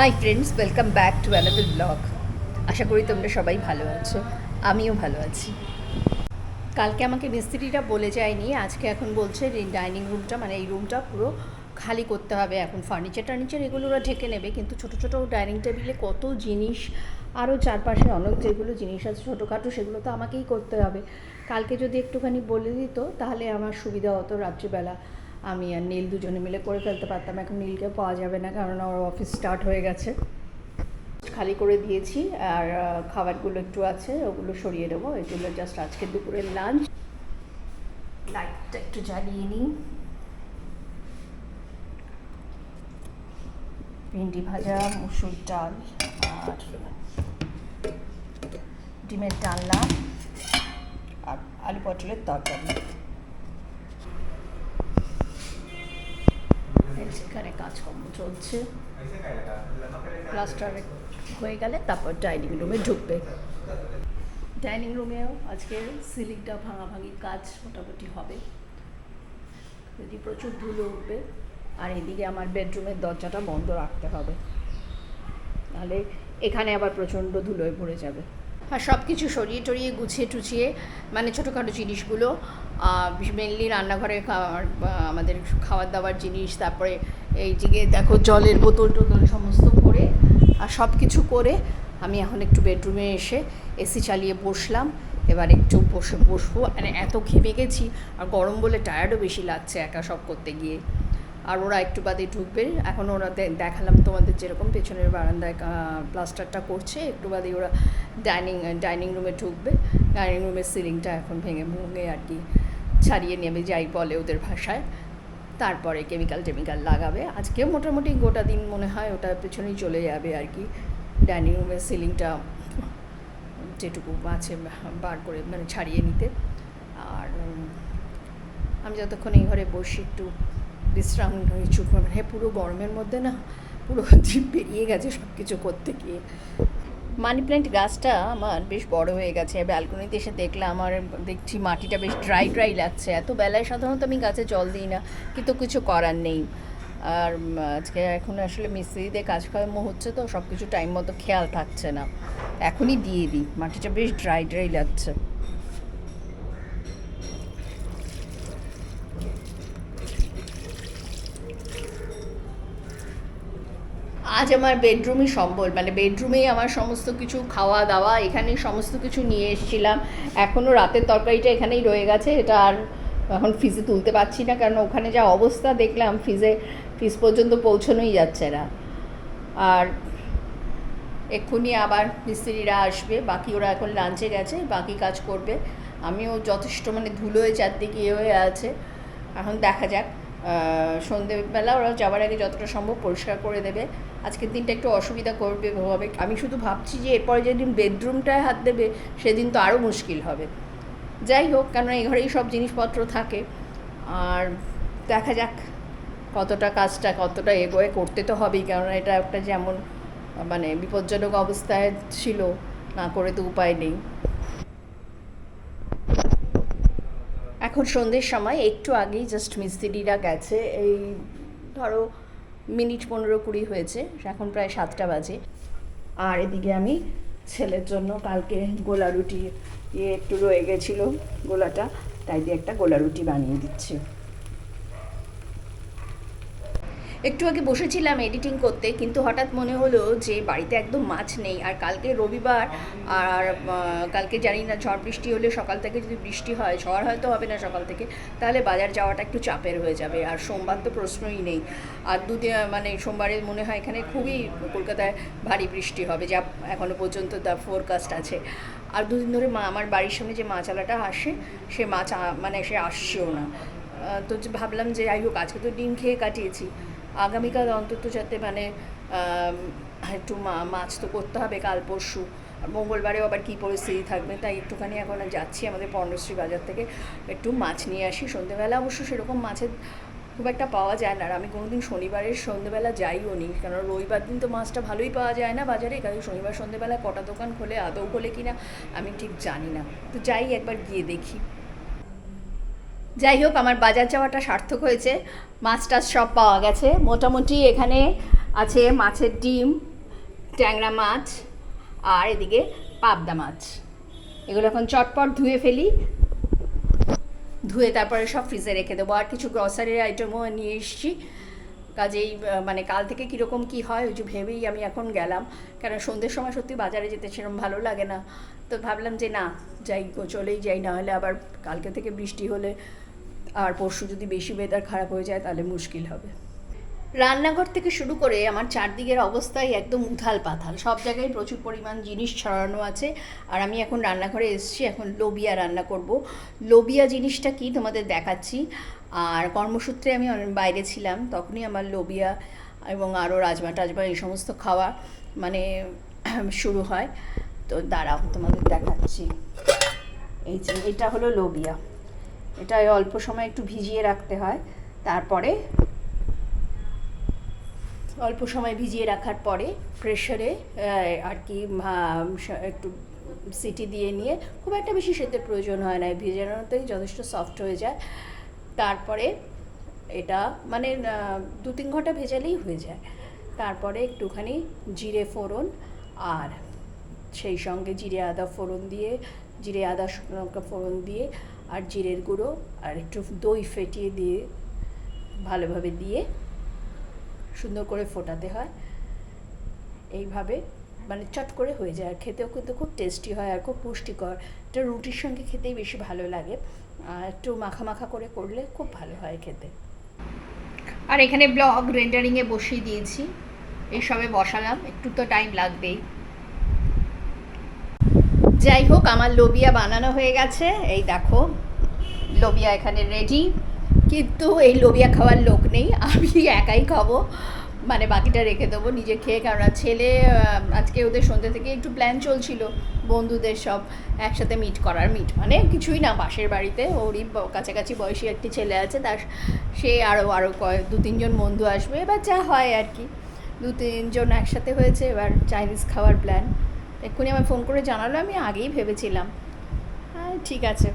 Hi friends welcome back to another blog আশা করি তোমরা সবাই ভালো আছো, আমিও ভালো আছি। কালকে আমাকে মিস্ত্রিটা বলে যায়নি, আজকে এখন বলছে ডাইনিং রুমটা মানে এই রুমটা পুরো খালি করতে হবে এখন। ফার্নিচার টার্নিচার এগুলো ওরা ঢেকে নেবে, কিন্তু ছোটো ছোটো ডাইনিং টেবিলে কত জিনিস আরও চারপাশে অনেক যেগুলো জিনিস আছে, ছোটোখাটো সেগুলো তো আমাকেই করতে হবে। কালকে যদি একটুখানি বলে দিত, তাহলে আমার সুবিধা হতো রাত্রিবেলা। আমি আর নীল দুজনে মিলে করে ফেলতে পারতাম। এখন নীলকে পাওয়া যাবে না, কারণ ওর অফিস স্টার্ট হয়ে গেছে। খালি করে দিয়েছি, আর খাবারগুলো একটু আছে, ওগুলো সরিয়ে দেবো। এগুলো জাস্ট আজকে দুপুরের লাঞ্চ লাইটটা একটু জ্বালিয়ে নিই। ভেন্ডি ভাজা, মুসুর ডাল, আর ডিমের ডালনা, আর আলু পটলের তরকারি। সেখানে কাজকর্ম চলছে। প্লাস্টার হয়ে গেলে তারপর ডাইনিং রুমে ঢুকবে। ডাইনিং রুমেও আজকে সিলিংটা ভাঙাভাঙির কাজ মোটামুটি হবে। যদি প্রচুর ধুলো উঠবে, আর এদিকে আমার বেডরুমের দরজাটা বন্ধ রাখতে হবে। নাহলে এখানে আবার প্রচণ্ড ধুলোয় ভরে যাবে। আর সব কিছু সরিয়ে টরিয়ে গুছিয়ে টুছিয়ে মানে ছোটোখাটো জিনিসগুলো মেনলি রান্নাঘরে আমাদের খাওয়ার দাওয়ার জিনিস, তারপরে এই দিকে দেখো জলের বোতল টোতল সমস্ত করে আর সব কিছু করে আমি এখন একটু বেডরুমে এসে এসি চালিয়ে বসলাম। এবার একটু বসে, বসবো। মানে এত ঘেমে গেছি, আর গরম বলে টায়ার্ডও বেশি লাগছে একা সব করতে গিয়ে। আর ওরা একটু বাদে ঢুকবে। এখন ওরা দেখালাম তোমাদের যেরকম পেছনের বারান্দায় প্লাস্টারটা করছে। একটু বাদে ওরা ডাইনিং ডাইনিং রুমে ঢুকবে। ডাইনিং রুমের সিলিংটা এখন ভেঙে ভেঙে আর কি ছাড়িয়ে নেবে, যাই বলে ওদের ভাষায়। তারপরে কেমিক্যাল টেমিক্যাল লাগাবে। আজকে মোটামুটি গোটা দিন মনে হয় ওটা পেছনেই চলে যাবে আর কি। ডাইনিং রুমের সিলিংটা যেটুকু আছে বার করে মানে ছাড়িয়ে নিতে। আর আমি যতক্ষণ এই ঘরে বসি একটু বিশ্রাম নিচ্ছু মানে পুরো গরমের মধ্যে না, পুরো জিভ বেরিয়ে গেছে সব কিছু করতে গিয়ে। মানি প্ল্যান্ট গাছটা আমার বেশ বড় হয়ে গেছে। ব্যালকনিতে এসে দেখলাম আমার দেখছি মাটিটা বেশ ড্রাই ড্রাই লাগছে। এত বেলায় সাধারণত আমি গাছে জল দিই না, কিন্তু কিছু করার নেই। আর আজকে এখন আসলে মিস্ত্রিদের কাজকর্ম হচ্ছে তো সব কিছু টাইম মতো খেয়াল থাকছে না। এখনই দিয়ে দিই। মাটিটা বেশ ড্রাই ড্রাই লাগছে। আজ আমার বেডরুমই সম্বল মানে বেডরুমেই আমার সমস্ত কিছু খাওয়া দাওয়া, এখানেই সমস্ত কিছু নিয়ে এসেছিলাম। এখনও রাতের তরকারিটা এখানেই রয়ে গেছে, এটা আর এখন ফ্রিজে তুলতে পারছি না, কারণ ওখানে যা অবস্থা দেখলাম ফ্রিজে ফ্রিজ পর্যন্ত পৌঁছনোই যাচ্ছে না। আর এক্ষুনি আবার মিস্ত্রিরা আসবে, বাকি ওরা এখন লাঞ্চে গেছে, বাকি কাজ করবে। আমিও যথেষ্ট মানে ধুলোয় চারদিকে ইয়ে হয়ে আছে। এখন দেখা যাক। সন্ধেবেলা ওরা যাওয়ার আগে যতটা সম্ভব পরিষ্কার করে দেবে। আজকের দিনটা একটু অসুবিধা করবে হবে আমি শুধু ভাবছি যে এরপরে যেদিন বেডরুমটায় হাত দেবে, সেদিন তো আরও মুশকিল হবে। যাই হোক, কেননা এই ঘরেই সব জিনিসপত্র থাকে। আর দেখা যাক কতটা কাজটা কতটা এগোয়ে, করতে তো হবেই। কেননা এটা একটা যেমন মানে বিপজ্জনক অবস্থায় ছিল, না করে তো উপায় নেই। এখন সন্ধ্যের সময়, একটু আগেই জাস্ট মিস্ত্রিরা গেছে। এই ধরো মিনিট পনেরো কুড়ি হয়েছে, এখন প্রায় সাতটা বাজে। আর এদিকে আমি ছেলের জন্য কালকে গোলা রুটি ইয়ে একটু রয়ে গেছিল গোলাটা, তাই দিয়ে একটা গোলা রুটি বানিয়ে দিচ্ছি। একটু আগে বসেছিলাম এডিটিং করতে, কিন্তু হঠাৎ মনে হলো যে বাড়িতে একদম মাছ নেই। আর কালকে রবিবার, আর কালকে জানি না ঝড় বৃষ্টি হলে সকাল থেকে যদি বৃষ্টি হয়, ঝড় হয়তো হবে না সকাল থেকে, তাহলে বাজার যাওয়াটা একটু চাপের হয়ে যাবে। আর সোমবার তো প্রশ্নই নেই। আর দুদিন মানে সোমবারে মনে হয় এখানে খুবই কলকাতায় ভারী বৃষ্টি হবে, যা এখনও পর্যন্ত দ্য ফোরকাস্ট আছে। আর দুদিন ধরে মা, আমার বাড়ির সামনে যে মাছালাটা আসে, সে মাছ মানে সে আসছেও না। তো ভাবলাম যে, যাই হোক, আজকে তো ডিম খেয়ে কাটিয়েছি। আগামীকাল অন্তত যাতে মানে একটু মাছ তো করতে হবে কাল পরশু। মঙ্গলবারেও আবার কী পরিস্থিতি থাকবে তাই একটুখানি এখন যাচ্ছি আমাদের পর্ণশ্রী বাজার থেকে একটু মাছ নিয়ে আসি। সন্ধেবেলা অবশ্য সেরকম মাছের খুব একটা পাওয়া যায় না। আর আমি কোনোদিন শনিবারের সন্ধেবেলা যাইও নি। কারণ রবিবার দিন তো মাছটা ভালোই পাওয়া যায় না বাজারে। কারণ শনিবার সন্ধেবেলা কটা দোকান খোলে, আদৌ খোলে কি না আমি ঠিক জানি না। তো যাই একবার গিয়ে দেখি। যাই হোক আমার বাজার যাওয়াটা সার্থক হয়েছে। মাছ টাছ সব পাওয়া গেছে। মোটামুটি এখানে আছে মাছের ডিম, ট্যাংরা মাছ, আর এদিকে পাবদা মাছ। এগুলো এখন চটপট ধুয়ে ফেলি। ধুয়ে তারপরে সব ফ্রিজে রেখে দেবো। আর কিছু গ্রসারির আইটেমও নিয়ে এসেছি। কাজেই মানে কাল থেকে কীরকম কী হয়, ওই যে ভেবেই আমি এখন গেলাম। কারণ সন্ধ্যের সময় সত্যি বাজারে যেতে সেরকম ভালো লাগে না। তো ভাবলাম যে না, যাই চলেই যাই। না হলে আবার কালকে থেকে বৃষ্টি হলে আর পরশু যদি বেশি ওয়েদার খারাপ হয়ে যায়, তাহলে মুশকিল হবে। রান্নাঘর থেকে শুরু করে আমার চারদিকের অবস্থাই একদম উথাল পাথাল। সব জায়গায় প্রচুর পরিমাণ জিনিস ছড়ানো আছে। আর আমি এখন রান্নাঘরে এসেছি, এখন লোবিয়া রান্না করব। লোবিয়া জিনিসটা কি তোমাদের দেখাচ্ছি। আর কর্মসূত্রে আমি বাইরে ছিলাম, তখনই আমার লোবিয়া এবং আরও রাজমা টাজমা এই সমস্ত খাওয়া মানে শুরু হয়। তো দাঁড়াও, তোমাদের দেখাচ্ছি। এই যে, এটা হলো লোবিয়া। এটা অল্প সময় একটু ভিজিয়ে রাখতে হয়। তারপরে অল্প সময় ভিজিয়ে রাখার পরে প্রেশারে আর কি একটু সিটি দিয়ে নিয়ে খুব একটা বেশি সেদ্ধের প্রয়োজন হয় না ভেজানোতেই যথেষ্ট সফট হয়ে যায়। তারপরে এটা মানে দু তিন ঘণ্টা ভেজালেই হয়ে যায়। তারপরে একটুখানি জিরে ফোড়ন আর সেই সঙ্গে জিরে আদা ফোড়ন দিয়ে, জিরে আদা ফোড়ন দিয়ে আর জিরের গুঁড়ো আর একটু দই ফেটিয়ে দিয়ে ভালোভাবে দিয়ে সুন্দর করে ফোটাতে হয়। এইভাবে মানে চট করে হয়ে যায় আর খেতেও কিন্তু খুব টেস্টি হয় আর খুব পুষ্টিকর। এটা রুটির সঙ্গে খেতেই বেশি ভালো লাগে। আর একটু মাখা মাখা করে করলে খুব ভালো হয় খেতে। আর এখানে ব্লগ রেন্ডারিংয়ে বসিয়ে দিয়েছি। এই সবে বসালাম। একটু তো টাইম লাগবেই। যাই হোক, আমার লোবিয়া বানানো হয়ে গেছে। এই দেখো, লোবিয়া এখানে রেডি কিন্তু এই লোবিয়া খাওয়ার লোক নেই, আমি একাই খাব। মানে বাকিটা রেখে দেবো নিজে খেয়ে, কারণ ছেলে আজকে ওদের সন্ধ্যে থেকে একটু প্ল্যান চলছিল, বন্ধুদের সব একসাথে মিট করার মিট মানে কিছুই না, পাশের বাড়িতে, ওরই কাছাকাছি বয়সী একটি ছেলে আছে, তার, সে আরও আরও কয়েক, দু, তিনজন বন্ধু আসবে, এবার যা হয় আর কি। দু, তিনজন একসাথে হয়েছে, এবার চাইনিজ খাওয়ার প্ল্যান এক্ষুনি আমার ফোন করে জানালো, আমি আগেই ভেবেছিলাম। হ্যাঁ ঠিক আছে।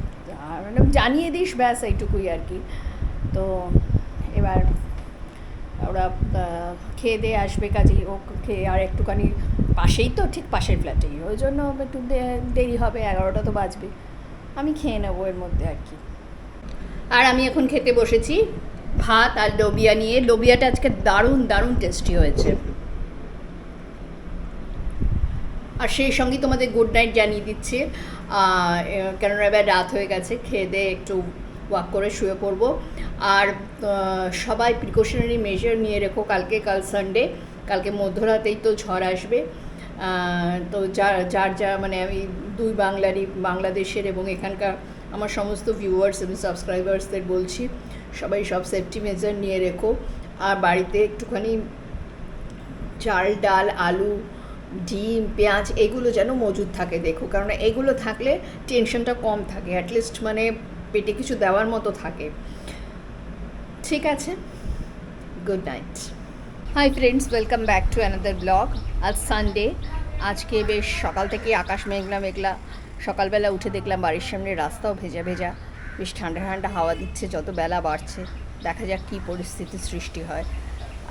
মানে জানিয়ে দিস, ব্যাস এইটুকুই আর কি। তো এবার ওরা খেয়ে দিয়ে আসবে কাজেই। ও খেয়ে আর একটুখানি পাশেই তো, ঠিক পাশের ফ্ল্যাটেই ওই জন্য একটু দেরি হবে, এগারোটা তো বাজবে। আমি খেয়ে নেব এর মধ্যে আর কি। আর আমি এখন খেতে বসেছি। ভাত আর লোবিয়া নিয়ে। লোবিয়াটা আজকে দারুণ দারুণ টেস্টি হয়েছে। আর সেই সঙ্গেই তোমাদের গুড নাইট জানিয়ে দিচ্ছি। কেননা এবার রাত হয়ে গেছে, খেয়ে দিয়ে একটু ওয়াক করে শুয়ে পড়ব। আর সবাই প্রিকশনারি মেজার নিয়ে রেখো, কালকে, কাল সানডে কালকে মধ্যরাতেই তো ঝড় আসবে। তো যার যার যা মানে আমি দুই বাংলারই, বাংলাদেশের এবং এখানকার আমার সমস্ত ভিউয়ার্স এবং সাবস্ক্রাইবার্সদের বলছি, সবাই সব সেফটি মেজার নিয়ে রেখো। আর বাড়িতে একটুখানি চাল, ডাল, আলু ডিম, পেঁয়াজ, এগুলো যেন মজুদ থাকে, দেখো। কারণ এগুলো থাকলে টেনশনটা কম থাকে অ্যাটলিস্ট মানে পেটে কিছু দেওয়ার মতো থাকে। ঠিক আছে? Good night hi friends welcome back to another blog আজ সানডে আজকে বেশ সকাল থেকে আকাশ মেঘলা মেঘলা। সকালবেলা উঠে দেখলাম বাড়ির সামনে রাস্তাও ভেজা ভেজা। বেশ ঠান্ডা ঠান্ডা হাওয়া দিচ্ছে, যত বেলা বাড়ছে। দেখা যাক কী পরিস্থিতি সৃষ্টি হয়।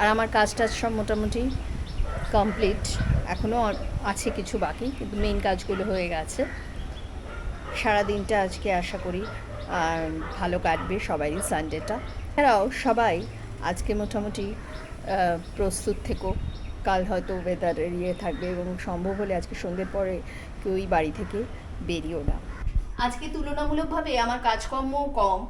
আর আমার কাজ টাজ সব মোটামুটি কমপ্লিট এখনও আছে কিছু বাকি, কিন্তু মেইন কাজগুলো হয়ে গেছে। সারা দিনটা আজকে আশা করি, আর ভালো কাটবে সবারই সানডেটা এছাড়াও সবাই আজকে মোটামুটি প্রস্তুত থেকো। কাল হয়তো ওয়েদার ইয়ে থাকবে এবং সম্ভব হলে আজকে সন্ধ্যের পরে কেউই বাড়ি থেকে বেরিয়েও না। আজকে তুলনামূলকভাবে আমার কাজকর্ম কম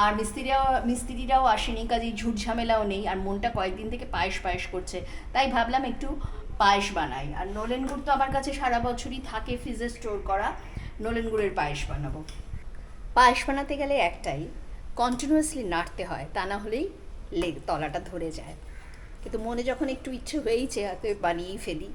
আর মিস্ত্রিরাও মিস্ত্রিরাও আসেনি কাজেই ঝুট ঝামেলাও নেই, আর মনটা কয়েকদিন থেকে পায়েস পায়েস করছে। তাই ভাবলাম একটু পায়েস বানাই। আর নলেন গুড় তো আমার কাছে সারা বছরই থাকে ফ্রিজে স্টোর করা। নলেন গুড়ের পায়েস বানাবো। পায়েস বানাতে গেলে একটাই কন্টিনিউয়াসলি নাড়তে হয়, তা না হলেই লেগ, তলাটা ধরে যায়। কিন্তু মনে যখন একটু ইচ্ছে হয়েইছে হাতে বানিয়েই ফেলি।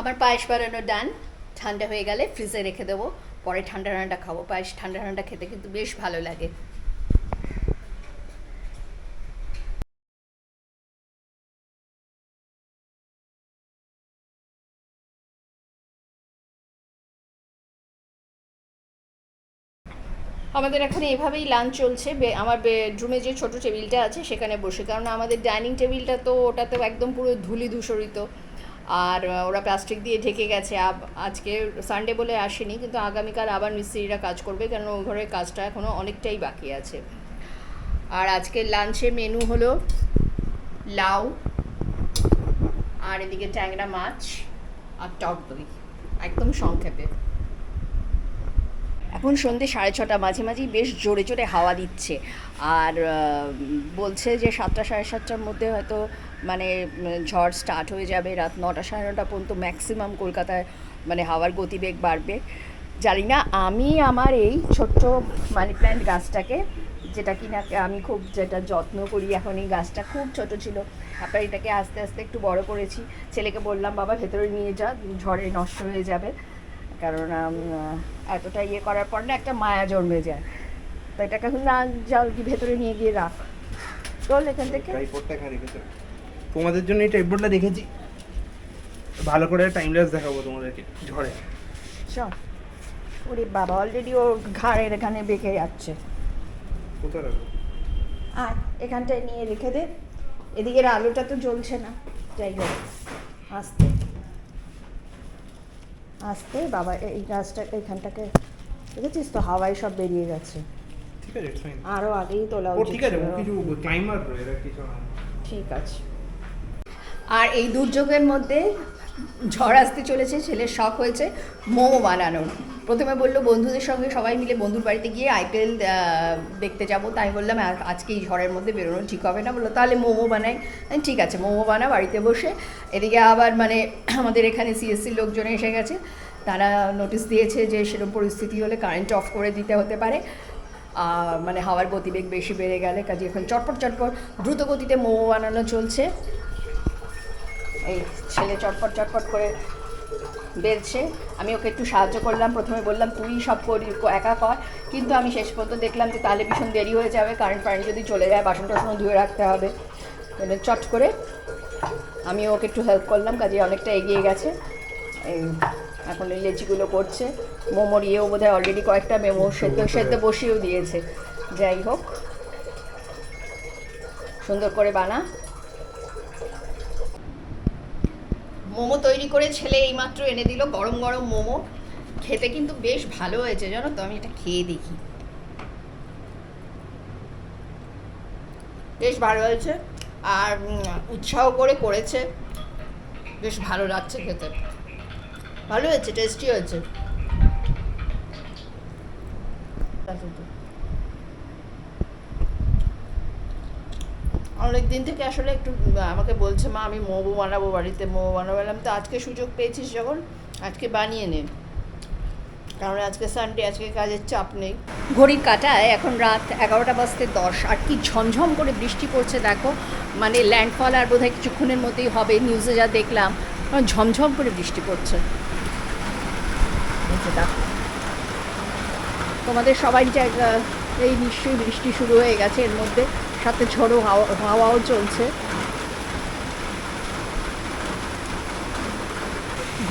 আমার পায়েস বানানো ডান, ঠান্ডা হয়ে গেলে ফ্রিজে রেখে দেবো। পরে ঠান্ডা ঠান্ডা খাব। পায়েস ঠান্ডা ঠান্ডা খেতে কিন্তু বেশ ভালো লাগে। আমাদের এখানে এভাবেই লাঞ্চ চলছে। আমার বেডরুমে যে ছোট টেবিলটা আছে, সেখানে বসে। কারণ আমাদের ডাইনিং টেবিলটা তো ওটা তো একদম পুরো ধুলি ধূসরিত। আর ওরা প্লাস্টিক দিয়ে ঢেকে গেছে। আজকে সানডে বলে আসেনি, কিন্তু আগামীকাল আবার মিস্ত্রিরা কাজ করবে, কেন ও ঘরের কাজটা এখনও অনেকটাই বাকি আছে। আর আজকের লাঞ্চে মেনু হলো লাউ, আর এদিকে ট্যাংরা মাছ, আর টক দই, একদম সংক্ষেপে। এখন সন্ধে সাড়ে ছটা, মাঝে মাঝেই বেশ জোরে জোরে হাওয়া দিচ্ছে। আর বলছে যে সাতটা সাড়ে সাতটার মধ্যে হয়তো মানে ঝড় স্টার্ট হয়ে যাবে রাত নটা সাড়ে নটা পর্যন্ত ম্যাক্সিমাম কলকাতায় মানে হাওয়ার গতিবেগ বাড়বে। জানি না আমি আমার এই ছোট্ট মানি প্ল্যান্ট গাছটাকে, যেটা কিনা আমি খুব যেটা যত্ন করি এখন এই গাছটা, খুব ছোট ছিল। তারপরে এটাকে আস্তে আস্তে একটু বড় করেছি। ছেলেকে বললাম, বাবা, ভেতরে নিয়ে যা, ঝড়ে নষ্ট হয়ে যাবে। কারণ এতটা ইয়ে করার পর না একটা মায়া জন্মে যায়। তো এটাকে না, যাও কি ভেতরে নিয়ে গিয়ে রাখ। চল এখান থেকে। তোমাদের জন্য এই ট্রাইপডটা দেখেছি। ভালো করে টাইম ল্যাপস দেখাবো তোমাদেরকে ঝড়ে। চল ওরে বাবা অলরেডি ওর ঘাড়ের এখানে বেঁকে যাচ্ছে। কোথায় রাখব? আর এখানটায় নিয়ে রেখে দে। এদিকের আলোটা তো জ্বলছে না। যাই হোক আস্তে। আস্তে বাবা এই গাছটা এখানটাকে দেখেছিস তো হাওয়ায় সব বেরিয়ে গেছে। ঠিক আছে আরও আগেই তোলা ও উচিত ঠিক আছে কিছু ঠিক আছে। আর এই দুর্যোগের মধ্যে ঝড় আসতে চলেছে, ছেলের শখ হয়েছে মোমো বানানোর। প্রথমে বলল, বন্ধুদের সঙ্গে সবাই মিলে বন্ধুর বাড়িতে গিয়ে আইপিএল দেখতে যাব। তাই বললাম "আ- আজকে এই ঝড়ের মধ্যে বেরোনো ঠিক হবে না। বলল, তাহলে মোমো বানাই। ঠিক আছে, মোমো বানা, বাড়িতে বসে। এদিকে আবার মানে আমাদের এখানে সিএসসি লোকজন এসে গেছে। তারা নোটিশ দিয়েছে যে সেরকম পরিস্থিতি হলে কারেন্ট অফ করে দিতে হতে পারে। মানে হাওয়ার গতিবেগ বেশি বেড়ে গেলে কাজে এখন চটপট চটপট দ্রুত গতিতে মোমো বানানো চলছে। এই ছেলে চটপট চটপট করে বেলছে। আমি ওকে একটু সাহায্য করলাম, প্রথমে বললাম, তুই সব করি, একা কর। কিন্তু আমি শেষ পর্যন্ত দেখলাম যে তাহলে ভীষণ দেরি হয়ে যাবে, কারেন্ট ফারেন্ট যদি চলে যায় বাসন টাসন ধুয়ে রাখতে হবে। চট করে আমি ওকে একটু হেল্প করলাম, কাজে অনেকটা এগিয়ে গেছে। এই এখন এই লেচিগুলো করছে। মোমোর ইয়েও বোধ হয় অলরেডি কয়েকটা মেমো সেদ্ধ সেদ্ধ বসিয়েও দিয়েছে। যাই হোক, সুন্দর করে বানা। মোমো তৈরি করে ছেলে এইমাত্র এনে দিল, গরম গরম মোমো। খেতে কিন্তু বেশ ভালো হয়েছে, জানো তো? আমি এটা খেয়ে দেখি। বেশ ভালো হয়েছে। আর উৎসাহ করে করেছে। বেশ ভালো লাগছে খেতে। ভালো হয়েছে টেস্টি হয়েছে। অনেক দিন থেকে আসলে একটু আমাকে বলছে, মা, আমি মোমো বানাবো বাড়িতে, মোমো বানাবো। বললাম, তো আজকে সুযোগ পেয়েছিস যখন? আজকে বানিয়ে নে। কারণ আজকে সানডে আজকে কাজের চাপ নেই। ঘড়ির কাটায় এখন রাত এগারোটা বাজতে দশ। আর কি ঝমঝম করে বৃষ্টি পড়ছে, দেখো। মানে ল্যান্ডফল আর বোধহয় কিছুক্ষণের মধ্যেই হবে নিউজে যা দেখলাম। মানে ঝমঝম করে বৃষ্টি পড়ছে। তোমাদের সবাই জায়গা এই নিশ্চয়ই বৃষ্টি শুরু হয়ে গেছে এর মধ্যে। সাথে ঝোড়ো হাওয়া, হাওয়াও চলছে।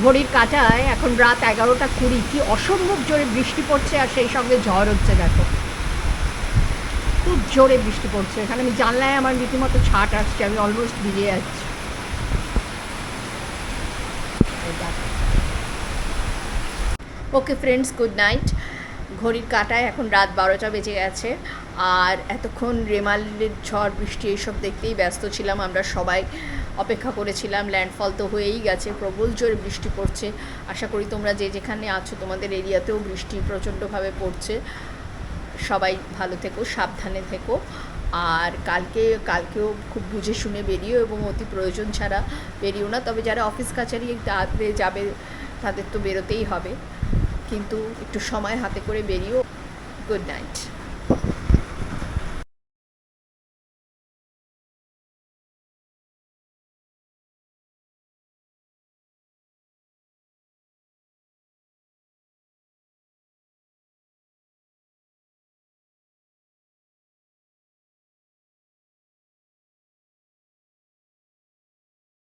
ঘড়ির কাঁটায় এখন রাত এগারোটা কুড়ি। কি অসম্ভব জোরে বৃষ্টি পড়ছে আর সেই সঙ্গে ঝড় হচ্ছে, দেখো। খুব জোরে বৃষ্টি পড়ছে। এখানে আমি জানলায় আমার রীতিমতো ছাট আসছে, আমি অলমোস্ট ভিজে যাচ্ছি। ওকে ফ্রেন্ডস গুড নাইট ঘড়ির কাঁটায় এখন রাত বারোটা বেজে গেছে। আর এতক্ষণ রেমালের ঝড়, বৃষ্টি এইসব দেখতেই ব্যস্ত ছিলাম আমরা সবাই। অপেক্ষা করেছিলাম ল্যান্ডফল তো হয়েই গেছে, প্রবল জোরে বৃষ্টি পড়ছে। আশা করি তোমরা যে যেখানে আছো, তোমাদের এরিয়াতেও বৃষ্টি প্রচণ্ডভাবে পড়ছে। সবাই ভালো থেকো, সাবধানে থেকো। আর কালকে, কালকেও খুব বুঝে শুনে বেরিও এবং অতি প্রয়োজন ছাড়া বেরিও না। তবে যারা অফিস কাছারি তাতে যাবে, তাদের তো বেরোতেই হবে। কিন্তু একটু সময় হাতে করে বেরিয়েও গুড নাইট।